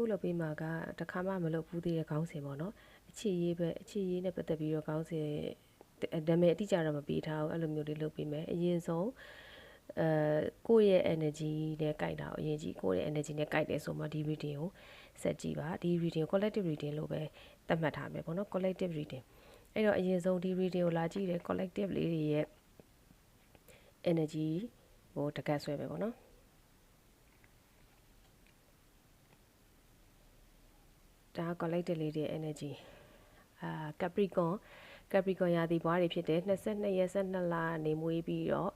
အခုလုပ်ပေးမှာကတခါမှမလုပ်ဘူးသေးတဲ့ခေါင်းစဉ်ပေါ့နော်အခြေရေးပဲအခြေရေးနဲ့ပတ်သက်ပြီးတော့ခေါင်းစဉ်ဒါပေမဲ့အတိအကျတော့မပေးထားဘူးအဲ့လိုမျိုးလေးလုပ်ပေးမယ်အရင်ဆုံးအဲကိုယ့်ရဲ့ energy နဲ့ကြိုက်တာကိုအရင်ကြီးကိုယ့်ရဲ့ energy နဲ့ကြိုက်တယ်ဆိုမှဒီ reading ကိုဆက်ကြည့်ပါဒီ reading collective reading လို့ပဲသတ်မှတ်ထားမယ်ပေါ့နော် collective reading အဲ့တော့အရင်ဆုံးဒီ reading ကိုလာကြည့်တယ် collective လေးတွေရဲ့ energy ကိုတကတ်ဆွဲပဲပေါ့နော် ဒါ collective လေးတွေ energy အာ Capricorn Capricorn ရာသီဘွားတွေဖြစ်တယ်22ရက်12လနေမွေးပြီးတော့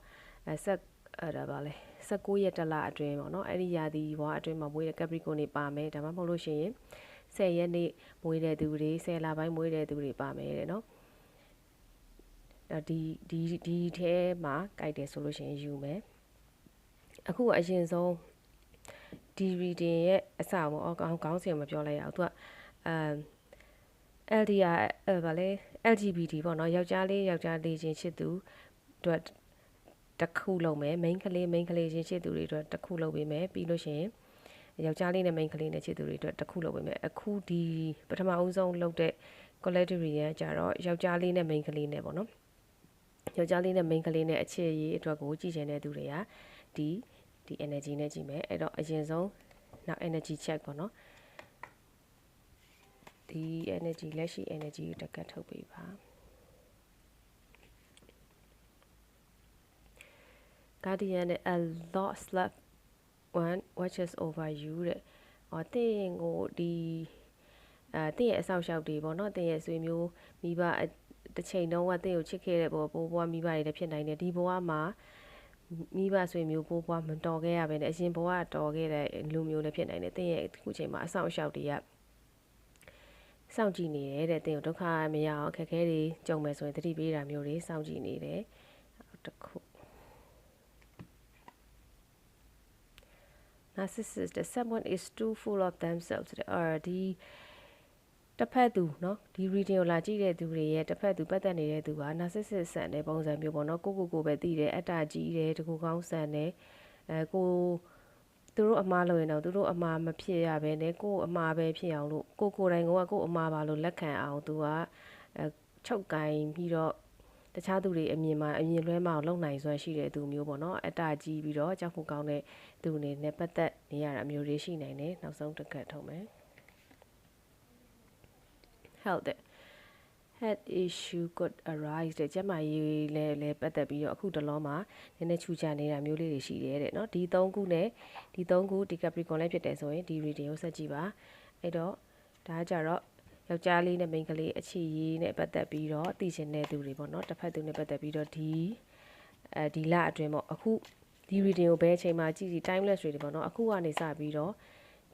အဲဆက်အဲ့ဒါပါလဲ19ရက်တလအတွင်းပေါ့နော်အဲ့ဒီရာသီဘွားအတွင်းမှာမွေးတဲ့ Capricorn တွေပါမယ်ဒါမှမဟုတ်လို့ရှိရင်10ရက်နေ့မွေးတဲ့သူတွေ10လပိုင်းမွေးတဲ့သူတွေပါမယ်တဲ့နော်ဒီဒီဒီထဲမှာကြိုက်တယ်ဆိုလို့ရှိရင်ယူမယ်အခုအရင်ဆုံးဒီ reading ရဲ့အစပေါ့အော်ကောင်းကောင်းစင်မပြောလိုက်ရအောင်သူက အဲ LDR အဲဗာလဲ LGBT ပေါ့နော်ယောက်ျားလေးယောက်ျားလေးချင်းချစ်သူတို့တစ်ခုလုံးမယ် main ကလေး main ကလေးချင်းချစ်သူတွေအတွက်တစ်ခုလုံးပေးမယ်ပြီးလို့ရှိရင်ယောက်ျားလေးနဲ့ main ကလေးနဲ့ချစ်သူတွေအတွက်တစ်ခုလုပ်ပေးမယ်အခုဒီပထမအဦးဆုံးလုပ်တဲ့ collective ရန်ကြတော့ယောက်ျားလေးနဲ့ main ကလေးနဲ့ပေါ့နော်ယောက်ျားလေးနဲ့ main ကလေးနဲ့အခြေရေးအတွက်ကိုကြည့်ချင်တဲ့သူတွေကဒီဒီ energy နဲ့ကြည့်မယ်အဲ့တော့အရင်ဆုံးနောက် energy check ပေါ့နော် ဒီ energy လက်ရှိ energy ကိုတက်ကတ်ထုတ်ပေးပါ guardian နဲ့ a lot slap one watches over you တဲ့။အော်တင်းကိုဒီအဲတင်းရဲ့အဆောက်အအုံတွေပေါ့နော်တင်းရဲ့ဆွေမျိုးမိဘတစ်ချိန်တုန်းကတင်းကိုချစ်ခဲ့တဲ့ဘောပိုးဘွားမိဘတွေလည်းဖြစ်နိုင်တယ်ဒီဘဝမှာမိဘဆွေမျိုးပိုးဘွားမတော်ခဲ့ရပဲနဲ့အရင်ဘဝတော်ခဲ့တဲ့လူမျိုးလည်းဖြစ်နိုင်တယ်တင်းရဲ့အခုချိန်မှာအဆောက်အအုံတွေက စောင့်ကြည့်နေတယ်တဲ့တင်းကိုဒုက္ခမရအောင်အခက်အခဲတွေကြုံမယ်ဆိုရင်သတိပေးတာမျိုးတွေစောင့်ကြည့်နေတယ်တခု narcissist that someone is too full of themselves တဲ့အော်ဒီတစ်ဖက်သူเนาะဒီ reading ကိုလာကြည့်တဲ့သူတွေရဲ့တစ်ဖက်သူပတ်သက်နေတဲ့သူက narcissist ဆန်တဲ့ပုံစံမျိုးပေါ့เนาะကိုကိုကိုပဲသိတယ်အတ္တကြီးတယ်တကူကောင်းဆန်တယ်အဲကို သူတို့အမားလို့ရင်တော့သူတို့အမားမဖြစ်ရဘဲနဲ့ကိုအမားပဲဖြစ်အောင်လို့ကိုကိုတိုင်ကကိုအမားပါလို့လက်ခံအောင်သူကအဲချုပ်ကင်ပြီးတော့တခြားသူတွေအမြင်မှာအမြင်လွဲမအောင်လုံနိုင်စွမ်းရှိတဲ့သူမျိုးပေါ့နော်အတ္တကြီးပြီးတော့ကြောက်ဖို့ကောင်းတဲ့သူအနေနဲ့ပတ်သက်နေရတာမျိုးတွေရှိနိုင်တယ်နောက်ဆုံးတစ်ခတ်ထုံးမယ် health head issue could arise တဲ့ကျမကြီးလဲလဲပတ်သက်ပြီးတော့အခုတလောမှာနည်းနည်းချူချနေတာမျိုးလေးတွေရှိတယ်တဲ့เนาะဒီ၃ခုနဲ့ဒီ၃ခုဒီ Capricorn လည်းဖြစ်တယ်ဆိုရင်ဒီ reading ကိုဆက်ကြည့်ပါအဲ့တော့ဒါကြတော့ယောက်ျားလေးနဲ့မိန်းကလေးအခြေရေးနဲ့ပတ်သက်ပြီးတော့သိချင်တဲ့သူတွေပေါ့နော်တစ်ဖက်သူနဲ့ပတ်သက်ပြီးတော့ဒီအဲဒီလအတွင်းပေါ့အခုဒီ reading ကိုဘယ်အချိန်မှာကြည့်ကြည့် timeless reading ပေါ့နော်အခုကနေစပြီးတော့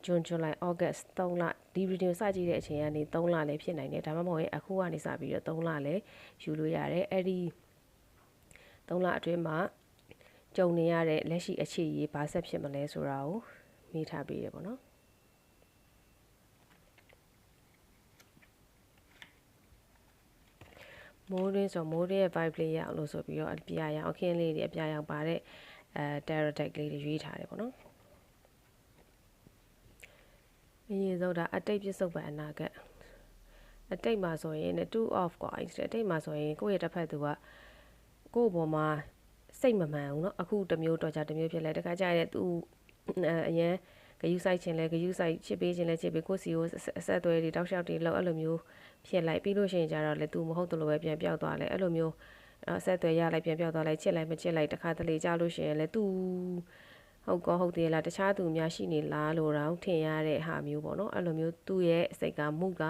June July August 3လဒီ reading ကိုစကြည့်တဲ့အချိန်ကနေ3လလည်းဖြစ်နိုင်တယ်ဒါမှမဟုတ်ရင်အခုကနေစပြီးတော့3လလည်းယူလို့ရတယ်အဲ့ဒီ3လအတွင်းမှာကြုံနေရတဲ့လက်ရှိအခြေရေးဘာဆက်ဖြစ်မလဲဆိုတာကိုမိထားပေးရပေါ့နော်မိုးရင်းဆိုမိုးရင်းရဲ့ vibe လေးရအောင်လို့ဆိုပြီးတော့အပြာရောင်အခင်းလေးတွေအပြာရောင်ပါတဲ့အဲ tarot deck လေးတွေရွေးထားတယ်ပေါ့နော် အရင်ဆုံးဒါအတိတ်ပြစ္ဆုတ်ပံအနာဂတ်အတိတ်မှာဆိုရင်2 off กว่าအတိတ်မှာဆိုရင်ကိုယ့်ရဲ့တစ်ဖက်သူကကိုယ့်ဘောမှာစိတ်မမှန်ဘူးเนาะအခုတစ်မျိုးတော့ကြတစ်မျိုးဖြစ်လဲတခါကျရင်သူအရင်ဂယူဆိုင်ခြင်းလဲဂယူဆိုင်ချစ်ပေးခြင်းလဲချစ်ပေးကိုစီကိုအဆက်အသွယ်တွေတောက်လျှောက်တွေလောက်အဲ့လိုမျိုးဖြစ်လိုက်ပြီးလို့ရှိရင်ကြတော့လေသူမဟုတ်တယ်လို့ပဲပြန်ပြောက်သွားလဲအဲ့လိုမျိုးအဆက်အသွယ်ရလိုက်ပြန်ပြောက်သွားလိုက်ချစ်လိုက်မချစ်လိုက်တခါတလေကြလို့ရှိရင်လေသူ ဟုတ်ကောဟုတ်တယ်လားတခြားသူများရှိနေလားလို့တော့ထင်ရတဲ့ဟာမျိုးပေါ့နော်အဲ့လိုမျိုးသူ့ရဲ့စိတ်ကမှုက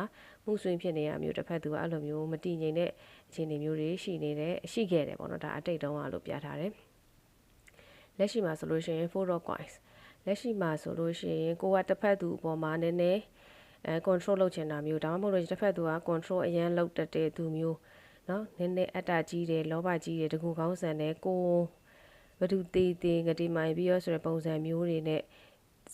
မှုဆွေးဖြစ်နေရမျိုးတစ်ဖက်သူကအဲ့လိုမျိုးမတည်ငြိမ်တဲ့အခြေအနေမျိုးတွေရှိနေတယ်ရှိခဲ့တယ်ပေါ့နော်ဒါအတိတ်တုန်းကလို့ပြထားတယ်လက်ရှိမှာဆိုလို့ရှိရင်4 rock coins လက်ရှိမှာဆိုလို့ရှိရင်ကိုကတစ်ဖက်သူအပေါ်မှာနည်းနည်းအဲ control လုပ်ချင်တာမျိုးဒါမှမဟုတ်လို့တစ်ဖက်သူက control အရန်လုပ်တတ်တဲ့သူမျိုးเนาะနည်းနည်းအတ္တကြီးတယ်လောဘကြီးတယ်တကူကောင်းဆန်တယ်ကို ဘသူသေးသေးငတိမိုင်ပြီးရောဆိုတဲ့ပုံစံမျိုးတွေနဲ့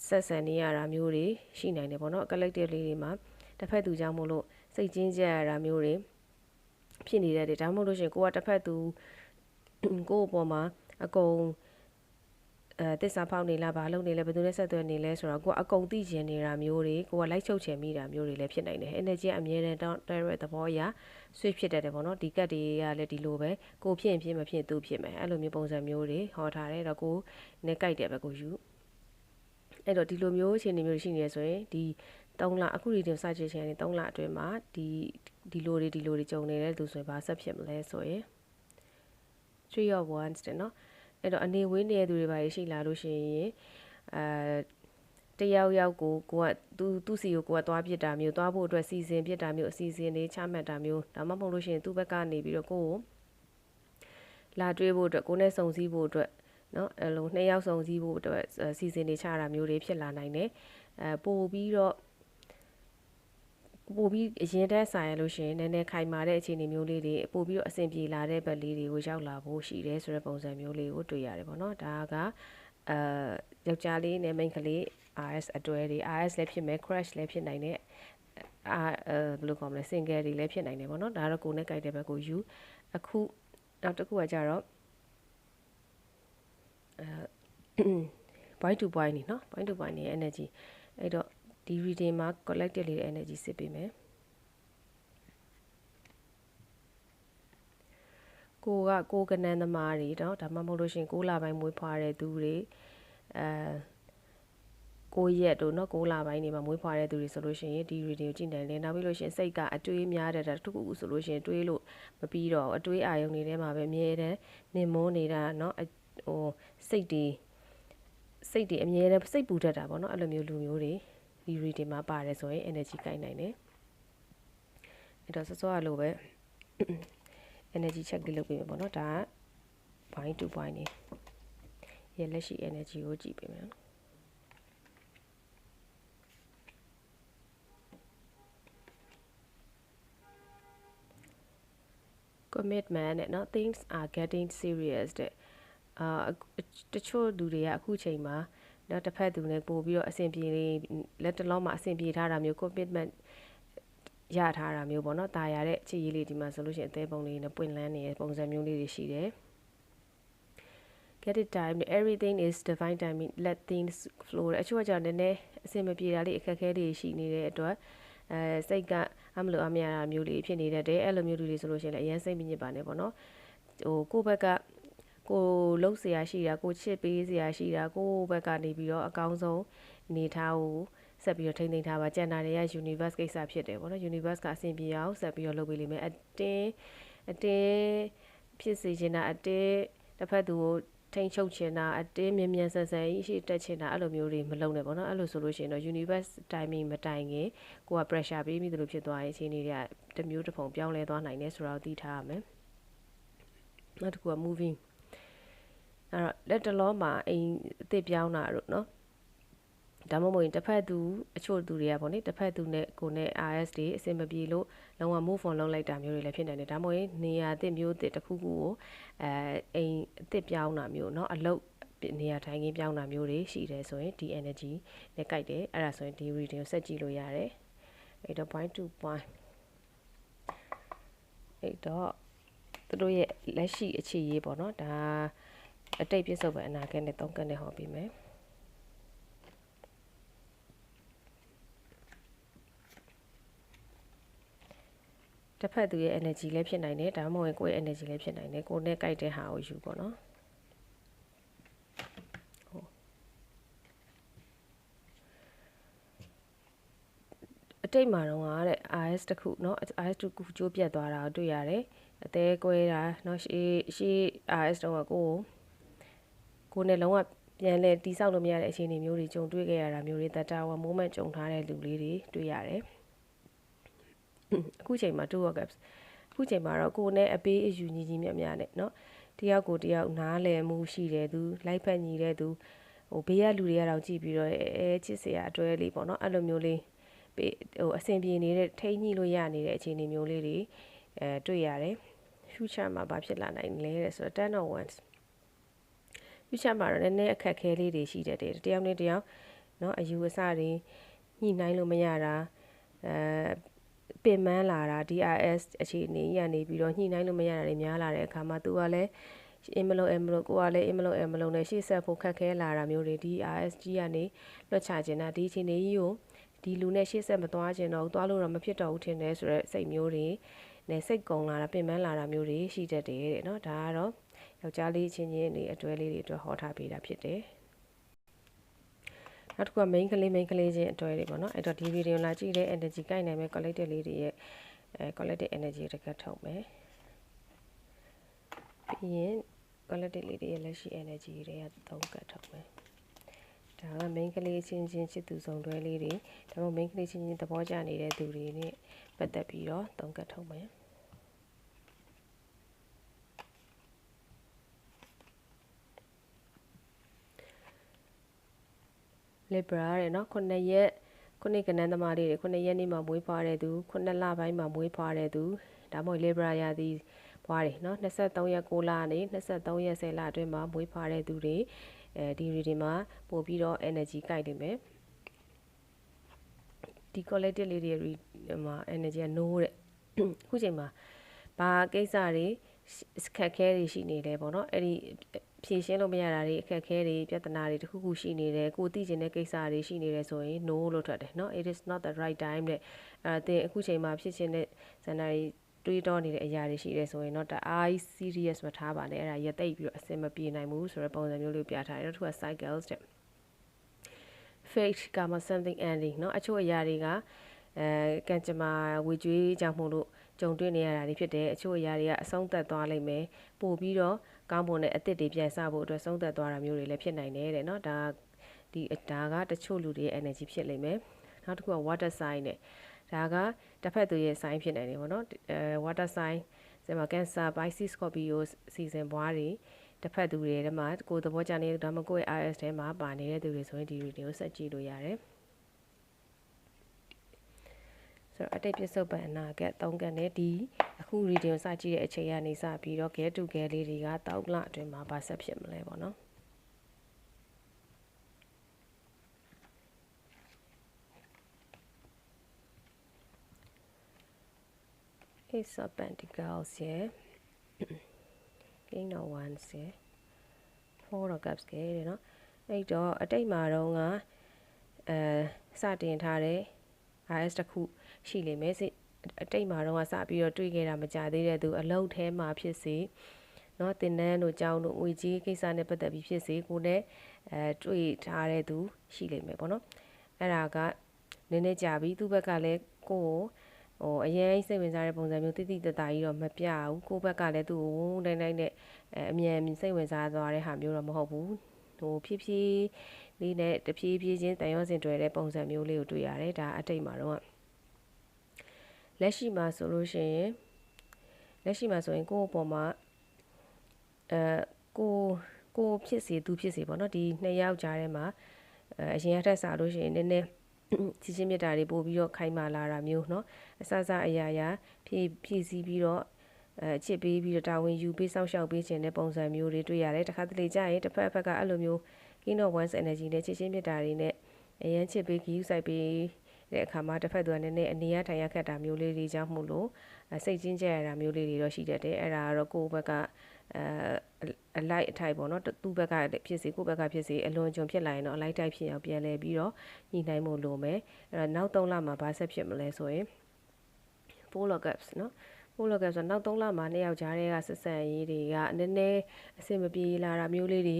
ဆက်ဆံနေရတာမျိုးတွေရှိနိုင်တယ်ပေါ့နော် collective လေးတွေမှာတစ်ဖက်သူကြောင့်မို့လို့စိတ်ချင်းကြရတာမျိုးတွေဖြစ်နေတယ်ဒါမှမဟုတ်လို့ရှိရင်ကိုကတစ်ဖက်သူကိုယ့်အပေါ်မှာအကုန် အဲတစ္ဆာဖောက်နေလားဘာလုပ်နေလဲဘယ်သူနဲ့ဆက်သွယ်နေလဲဆိုတော့ကိုကအကုန်သိကျင်နေတာမျိုးတွေကိုကလိုက်ချုပ်ချယ်မိတာမျိုးတွေလည်းဖြစ်နိုင်တယ် energy အမြဲတမ်း direct သဘောအရ switch ဖြစ်တတ်တယ်ပေါ့နော်ဒီကတ်တွေကလည်းဒီလိုပဲကိုဖြစ်ရင်ဖြစ်မဖြစ်သူဖြစ်မယ်အဲ့လိုမျိုးပုံစံမျိုးတွေဟောထားတယ်တော့ကိုနဲ့ကြိုက်တယ်ပဲကိုယူအဲ့တော့ဒီလိုမျိုးအခြေအနေမျိုးရှိနေရဆိုရင်ဒီ3လအခု reading စကြည့်ချင်ရင်3လအတွင်းမှာဒီဒီလိုတွေဒီလိုတွေကြုံနေတဲ့သူဆိုရင်ဘာဆက်ဖြစ်မလဲဆိုရင်3 of wands တဲ့နော် အဲ့တော့အနေဝင်းနေတဲ့သူတွေပါရှိလာလို့ရှိရင်အဲတယောက်ယောက်ကိုကိုကသူသူ့စီကိုကိုကသွားပြစ်တာမျိုးသွားဖို့အတွက်စီစဉ်ပြစ်တာမျိုးအစီအစဉ်တွေချမှတ်တာမျိုးဒါမှမဟုတ်လို့ရှိရင်သူ့ဘက်ကနေပြီးတော့ကိုကိုလာတွေးဖို့အတွက်ကိုနဲ့စုံစည်းဖို့အတွက်နော်အဲ့လိုနှစ်ယောက်စုံစည်းဖို့အတွက်စီစဉ်နေချတာမျိုးတွေဖြစ်လာနိုင်တယ်အဲပို့ပြီးတော့ ပိုပြီးအရင်တက်ဆိုင်ရလို့ရှိရင်နည်းနည်းခိုင်မာတဲ့အခြေအနေမျိုးလေးတွေပိုပြီးတော့အဆင်ပြေလာတဲ့ဘက်လေးတွေကိုရောက်လာဖို့ရှိတယ်ဆိုတဲ့ပုံစံမျိုးလေးကိုတွေ့ရတယ်ပေါ့နော်ဒါကအာယောက်ျားလေးနဲ့မိန်းကလေး RS အတွဲတွေ RS လည်းဖြစ်မယ် crash လည်းဖြစ်နိုင်တဲ့အာဘယ်လိုခေါ်မလဲ single တွေလည်းဖြစ်နိုင်တယ်ပေါ့နော်ဒါတော့ကိုယ်နဲ့ကြိုက်တဲ့ဘက်ကိုယူအခုနောက်တစ်ခုကကြတော့အဲ point to point နေနော် point to point နေ energy အဲ့တော့ ဒီ reading မှာ collected လေး energy စစ်ပေးမယ်ကိုကကိုကနန်းသမားတွေเนาะဒါမှမဟုတ်လို့ရှင်ကိုလာပိုင်းမွေးဖွားတဲ့သူတွေအဲကိုရက်တို့เนาะကိုလာပိုင်းနေမှာမွေးဖွားတဲ့သူတွေဆိုလို့ရှိရင်ဒီ reading ကိုကြည့်နိုင်တယ်နောက်ပြီးလို့ရှင်စိတ်ကအတွေးများတဲ့တာတခုခုဆိုလို့ရှင်တွေးလို့မပြီးတော့အတွေးအာရုံတွေထဲမှာပဲအမြဲတမ်းနေမုန်းနေတာเนาะဟိုစိတ်တွေစိတ်တွေအမြဲတမ်းစိတ်ပူတတ်တာပေါ့နော်အဲ့လိုမျိုးလူမျိုးတွေ ဒီ reading မှာပါတယ်ဆိုရင် energy ကိုက်နိုင်တယ်အဲ့တော့စောစောကလိုပဲ energy check လေးလုပ်ပေးမယ်ပေါ့နော်ဒါက point to point နေရလက်ရှိ energy ကိုကြည့်ပေးမယ်နော် commitment နဲ့เนาะ things are getting serious တဲ့အာတချို့လူတွေကအခုချိန်မှာ နော်တစ်ဖက်သူနဲ့ပို့ပြီးတော့အဆင်ပြေလေးလက်တလုံးမှာအဆင်ပြေထားတာမျိုး commitment ရထားတာမျိုးပေါ့နော်တာယာတဲ့အခြေရေးလေးဒီမှာဆိုလို့ရှိရင်အသေးပုံလေးနဲ့ပွင့်လန်းနေတဲ့ပုံစံမျိုးလေးတွေရှိတယ် get it time everything is divine timing let things flow အချို့ကကြောင့်နည်းနည်းအဆင်မပြေတာလေးအခက်အခဲတွေရှိနေတဲ့အတွက်အဲစိတ်ကအမလို့အမရတာမျိုးလေးဖြစ်နေတဲ့တဲ့အဲ့လိုမျိုးလူတွေဆိုလို့ရှိရင်လည်းအရင်စိတ်မညစ်ပါနဲ့ပေါ့နော်ဟိုကိုယ့်ဘက်က ကိုလှုပ်เสียရှိတာကိုချစ်ပေးเสียရှိတာကိုဘက်ကနေပြီးတော့အကောင်းဆုံးနေထားကိုဆက်ပြီးတော့ထိမ့်သိမ်းထားပါကျန်တာတွေက universe ကိစ္စဖြစ်တယ်ပေါ့နော် universe ကအဆင်ပြေအောင်ဆက်ပြီးတော့လုပ်ပေးလိမ့်မယ်အတင်းအတင်းဖြစ်စေချင်တာအတင်းတစ်ဖက်သူကိုထိန်ချုပ်ချင်တာအတင်းမြ мян ဆန်ဆန်ကြီးရှိတက်ချင်တာအဲ့လိုမျိုးတွေမလုပ်နဲ့ပေါ့နော်အဲ့လိုဆိုလို့ရှိရင်တော့ universe timing မတိုင်ခင်ကိုက pressure ပေးမိသလိုဖြစ်သွားရင်အချိန်တွေကတမျိုးတစ်ပုံပြောင်းလဲသွားနိုင်တယ်ဆိုတာကိုသိထားရမယ်နောက်တစ်ခုက moving အဲ့တော့လက်တလုံးမှာအိမ်အစ်စ်ပြောင်းတာတို့နော်ဒါမှမဟုတ်ရင်တစ်ဖက်သူအချို့သူတွေကပေါ့နိတစ်ဖက်သူနဲ့ကိုနဲ့ RS တွေအဆင်မပြေလို့လုံးဝ move on လုပ်လိုက်တာမျိုးတွေလည်းဖြစ်နိုင်တယ်ဒါမှမဟုတ်ရင်နေရာအစ်စ်မျိုးအစ်စ်တစ်ခုခုကိုအဲအိမ်အစ်စ်ပြောင်းတာမျိုးနော်အလုပ်နေရာထိုင်ခင်းပြောင်းတာမျိုးတွေရှိတယ်ဆိုရင်ဒီ energy နဲ့ကြိုက်တယ်အဲ့ဒါဆိုရင်ဒီ reading ကိုဆက်ကြည့်လို့ရတယ်အဲ့တော့ point to point အဲ့တော့သူတို့ရဲ့လက်ရှိအခြေရေးပေါ့နော်ဒါ အတိတ်ပြစ္ဆုတ်ပဲအနာဂတ်နဲ့သုံးကတ်နဲ့ဟောပြီးမယ်တစ်ဖက်သူရဲ့ energy လည်းဖြစ်နိုင်တယ်ဒါမှမဟုတ်ကိုယ့်ရဲ့ energy လည်းဖြစ်နိုင်တယ်ကိုယ်နဲ့ကြိုက်တဲ့ဟာကိုယူပေါ့နော်အတိတ်မှာတော့ကတဲ့ RS တခုเนาะ RS တခုကျိုးပြတ်သွားတာကိုတွေ့ရတယ်အသေးကွဲတာเนาะရှေးရှေး RS တုန်းက ကိုကိုနဲ့လုံးဝပြန်လဲတိဆောက်လို့မရတဲ့အခြေအနေမျိုးတွေကြုံတွေ့ခဲ့ရတာမျိုးတွေတတဝ moment ကြုံထားတဲ့လူလေးတွေတွေ့ရတယ်အခုချိန်မှာ2 workups အခုချိန်မှာတော့ကိုနဲ့အပေးအယူညီညီမြတ်မြတ်နဲ့เนาะတယောက်ကိုတယောက်နားလည်မှုရှိတယ်သူလိုက်ဖက်ညီတဲ့သူဟိုဘေးကလူတွေကတော့ကြည့်ပြီးတော့အဲချစ်စရာအတွဲလေးပေါ့နော်အဲ့လိုမျိုးလေးဟိုအဆင်ပြေနေတဲ့ထိညှိလို့ရနေတဲ့အခြေအနေမျိုးလေးတွေအဲတွေ့ရတယ် future မှာဘာဖြစ်လာနိုင်လဲတဲ့ဆိုတော့10 of wands future မှာတော့နည်းနည်းအခက်ခဲလေးတွေရှိတတ်တယ်တယောက်နဲ့တယောက်เนาะအယူအဆတွေညှိနှိုင်းလို့မရတာအဲပင်ပန်းလာတာ DRS အခြေအနေကြီးကနေပြီးတော့ညှိနှိုင်းလို့မရတာတွေများလာတဲ့အခါမှာသူကလည်း အင်းမလို့အင်းမလို့ကိုကလည်းအင်းမလို့အင်းမလို့နဲ့ရှေ့ဆက်ဖို့ခက်ခဲလာတာမျိုးတွေဒီ RSG ကနေလွှတ်ချခြင်းတာဒီအချိန်လေးကြီးကိုဒီလူနဲ့ရှေ့ဆက်မသွားခြင်းတော့သွားလို့တော့မဖြစ်တော့ဘူးထင်တယ်ဆိုတော့စိတ်မျိုးတွေနဲ့စိတ်ကုံလာတာပင်ပန်းလာတာမျိုးတွေရှိတတ်တယ်တဲ့နော်ဒါကတော့ ယောက်ျားလေးချင်းချင်းတွေအတွဲလေးတွေအတွက်ဟောထားပေးတာဖြစ်တယ်နောက်တစ်ခုက main ကလေး main ကလေးချင်းအတွဲတွေပေါ့နော်အဲ့တော့ဒီဗီဒီယိုလာကြည့်တဲ့ energy ကိုက်နိုင်မဲ့ collective လေးတွေရဲ့အဲ collective energy တကတ်ထုတ်မယ်ပြီးရင် collective လေးတွေရဲ့လက်ရှိ energy တွေကသုံးကတ်ထုတ်မယ်ဒါက main ကလေးချင်းချင်းချစ်သူဆောင်တွဲလေးတွေဒါမှမဟုတ် main ကလေးချင်းချင်းသဘောကျနေတဲ့သူတွေနဲ့ပတ်သက်ပြီးတော့သုံးကတ်ထုတ်မယ် Libra တဲ့เนาะခုနှစ်ရက်ခုနှစ်ကနန်းသမားလေးတွေခုနှစ်ရက်နေ့မှာမွေးဖွားတဲ့သူခုနှစ်လပိုင်းမှာမွေးဖွားတဲ့သူဒါမှမဟုတ် Libra ရာသီဖွားတယ်เนาะ23ရက်6လနဲ့23ရက်10လအတွင်းမှာမွေးဖွားတဲ့သူတွေအဲဒီတွေမှာပို့ပြီးတော့ energy ကိုက်နေမယ်ဒီ collective လေးတွေမှာ energy က no တဲ့အခုချိန်မှာဘာကိစ္စတွေခက်ခဲတွေရှိနေတယ်ပေါ့နော်အဲ့ဒီ ဖြေရှင်းလို့မရတာတွေအခက်ခဲတွေပြဿနာတွေတခုခုရှိနေတယ်ကိုသိကျင်တဲ့ကိစ္စတွေရှိနေတယ်ဆိုရင် no လို့ထွက်တယ်နော် it is not the right time တဲ့အဲတင်အခုချိန်မှာဖြစ်ခြင်းတဲ့ဇန်နဝါရီတွေးတောနေတဲ့အရာတွေရှိတယ်ဆိုရင်တော့တအား serious မထားပါနဲ့အဲ့ဒါရတိတ်ပြီးတော့အဆင်မပြေနိုင်ဘူးဆိုတဲ့ပုံစံမျိုးလေးပြထားတယ်နောက်တစ်ခုက cycles တဲ့ fate ကမှ something ending เนาะအချို့အရာတွေကအဲကံကြမ္မာဝေကျွေးကြောင့်မို့လို့ကြုံတွေ့နေရတာတွေဖြစ်တယ်အချို့အရာတွေကအဆုံးသက်သွားလိမ့်မယ်ပို့ပြီးတော့ ကောင်းပုံနဲ့အသစ်တွေပြန်စဖို့အတွက်ဆုံးသက်သွားတာမျိုးတွေလည်းဖြစ်နိုင်တယ်တဲ့เนาะဒါဒီဒါကတချို့လူတွေရဲ့ energy ဖြစ်လိမ့်မယ်နောက်တစ်ခုက water sign နဲ့ဒါကတစ်ဖက်သူရဲ့ sign ဖြစ်နိုင်တယ်ပေါ့နော်အဲ water sign ဇင်မှာ cancer pisces scorpio စီဇန်ဘွားတွေတစ်ဖက်သူတွေထဲမှာကိုယ်သဘောကျနေတဲ့ဒါမှမဟုတ်ကိုယ့်ရဲ့ IS ထဲမှာပါနေတဲ့သူတွေဆိုရင်ဒီဗီဒီယိုဆက်ကြည့်လို့ရတယ်ဆိုတော့အတိတ်ပြစ္ဆုတ်ပံအနာက3ကနဲ့ဒီ အခု reading ကိုစကြည့်တဲ့အချိန်ကနေစပြီးတော့ get to get လေးတွေကတောက်လအတွင်းမှာဘာဆက်ဖြစ်မလဲပေါ့နော်။ Ace of Pentacles ရယ် King of Wands ရယ် Four of Cups ရယ်နော်။အဲ့တော့အတိတ်မှာတော့ကအဲစတင်ထားတဲ့ RS တစ်ခုရှိလိမ့်မယ် အတိတ်မှာတော့စပြီးတော့တွေ့ခဲ့တာမကြသေးတဲ့သူအလုတ်ထဲမှာဖြစ်စေနော်တင်နန်းတို့ကြောင်းတို့ငွေကြီးကိစ္စနဲ့ပတ်သက်ပြီးဖြစ်စေကိုနဲ့အဲတွေ့ထားတဲ့သူရှိလိမ့်မယ်ပေါ့နော်အဲ့ဒါကနည်းနည်းကြာပြီသူ့ဘက်ကလည်းကိုကိုဟိုအရင်စိတ်ဝင်စားတဲ့ပုံစံမျိုးတိတိတတကြီးတော့မပြဘူးကိုယ့်ဘက်ကလည်းသူ့ကိုတိုင်းတိုင်းနဲ့အဲအမြန်စိတ်ဝင်စားသွားတဲ့ဟာမျိုးတော့မဟုတ်ဘူးဟိုဖြည်းဖြည်းလေးနဲ့တဖြည်းဖြည်းချင်းတန်ရုံးစင်တွေ့တဲ့ပုံစံမျိုးလေးကိုတွေ့ရတယ်ဒါအတိတ်မှာတော့ လက်ရှိမှာဆိုလို့ရှိရင်လက်ရှိမှာဆိုရင်ကိုယ့်အပေါ်မှာအဲကိုကိုဖြစ်စီသူဖြစ်စီပေါ့နော်ဒီနှစ်ယောက်ကြားထဲမှာအရင်ကထက်စားလို့ရှိရင်နည်းနည်းချစ်ချင်းမြတ်တာတွေပို့ပြီးတော့ခိုင်မာလာတာမျိုးเนาะအစစအရာရာဖြည့်ဖြည့်စည်းပြီးတော့အဲချစ်ပေးပြီးတော့တာဝန်ယူပေးစောင့်ရှောက်ပေးခြင်းတဲ့ပုံစံမျိုးတွေတွေ့ရတယ်တခါတလေကြာရင်တစ်ဖက်အဖက်ကအဲ့လိုမျိုး King of Wands energy နဲ့ချစ်ချင်းမြတ်တာတွေနဲ့အရန်ချစ်ပေးကြီးစိုက်ပေး တဲ့အခါမှာတစ်ဖက်သူကနည်းနည်းအနေရထိုင်ရခက်တာမျိုးလေးတွေကြောင့်မို့လို့စိတ်ချင်းကြရတာမျိုးလေးတွေတော့ရှိတတ်တယ်အဲ့ဒါကတော့ကိုယ့်ဘက်ကအဲအလိုက်အထိုက်ပေါ့နော်သူ့ဘက်ကဖြစ်စေကိုယ့်ဘက်ကဖြစ်စေအလွန်ကြုံဖြစ်လာရင်တော့အလိုက်တိုက်ဖြစ်အောင်ပြန်လဲပြီးတော့ညှိနှိုင်းဖို့လိုမယ်အဲ့တော့နောက်3လမှာဘာဆက်ဖြစ်မလဲဆိုရင် four lockers နော် four lockers ဆိုနောက်3လမှာနှစ်ယောက်ကြားတွေကဆက်ဆံရေးတွေကနည်းနည်းအဆင်မပြေလာတာမျိုးလေးတွေ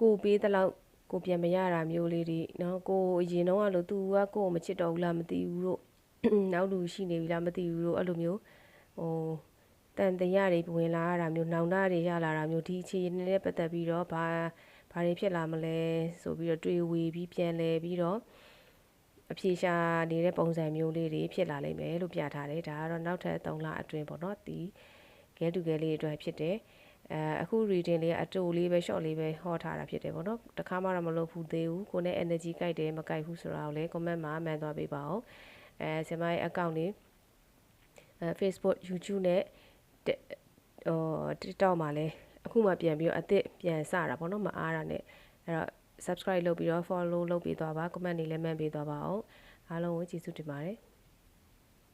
ကိုပေးတဲ့လောက် ကိုပြန်မရတာမျိုးလေးတွေနော်ကိုအရင်တော့လို့ तू ကကိုမချစ်တော့ဘူးလားမသိဘူးတို့နောက်လူရှိနေပြီလားမသိဘူးတို့အဲ့လိုမျိုးဟိုတန်တရားတွေဝင်လာရတာမျိုးနောင်တတွေရလာတာမျိုးဒီအခြေအနေနဲ့ပတ်သက်ပြီးတော့ဘာဘာတွေဖြစ်လာမလဲဆိုပြီးတော့တွေးဝေပြီးပြန်လဲပြီးတော့အဖြေရှာနေတဲ့ပုံစံမျိုးလေးတွေဖြစ်လာလိမ့်မယ်လို့ပြထားတယ်ဒါကတော့နောက်ထပ်3လအတွင်းပေါ့နော်ဒီကဲတူကဲလေးအတွက်ဖြစ်တယ် အဲအခု reading လေးကအတူလေးပဲ short လေးပဲဟောထားတာဖြစ်တယ်ပေါ့နော်တခါမှတော့မလုပ်ဘူးသေးဘူးကိုနဲ့ energy ကြိုက်တယ်မကြိုက်ဘူးဆိုတာကိုလည်း comment မှာမှန်သွားပေးပါအောင်အဲဆင်မရဲ့ account လေးအဲ Facebook YouTube နဲ့ဟို TikTok မှာလည်းအခုမှပြန်ပြီးတော့အစ်စ်ပြန်စတာပေါ့နော်မအားတာနဲ့အဲ့တော့ subscribe လုပ်ပြီးတော့ follow လုပ်ပေးသွားပါ comment တွေလည်းမှန်ပေးသွားပါအောင်အားလုံးကိုကျေးဇူးတင်ပါတယ်